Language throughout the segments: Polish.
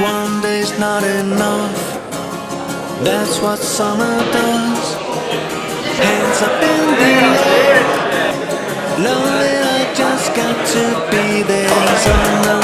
one day's not enough. That's what summer does. Hands up in the air. Love it, I just got to be there. Summer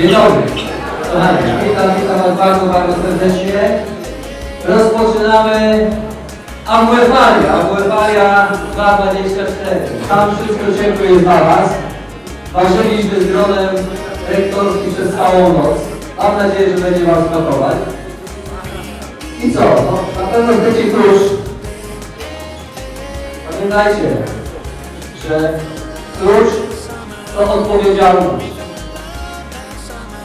Dzień dobry. Kochani, witam, witam Was bardzo, bardzo serdecznie. Rozpoczynamy Ambuefaria, Ambuefaria 224. Tam wszystko ciepłe jest dla Was. Ważyliśmy z gronem rektorskim przez całą noc. Mam nadzieję, że będzie Wam smakować. I co? No, na pewno chcecie klucz. Pamiętajcie, że klucz to odpowiedzialność.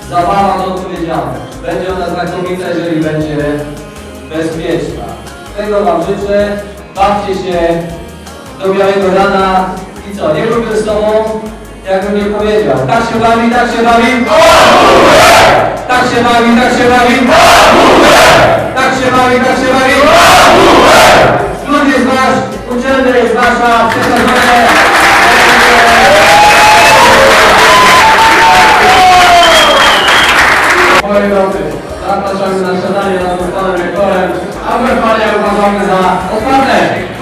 Zabawa to odpowiedzialność. Będzie ona znakomita, jeżeli będzie bezpieczna. Tego Wam życzę. Bawcie się do białego rana. I co, nie lubię z Tobą, jakbym nie powiedział. Tak się bawi, tak się bawi. Tak się bawi, tak się bawi. Moi drodzy, zapraszamy na śniadanie razem z panem rektorem, a Westfalię uważamy za otwarte.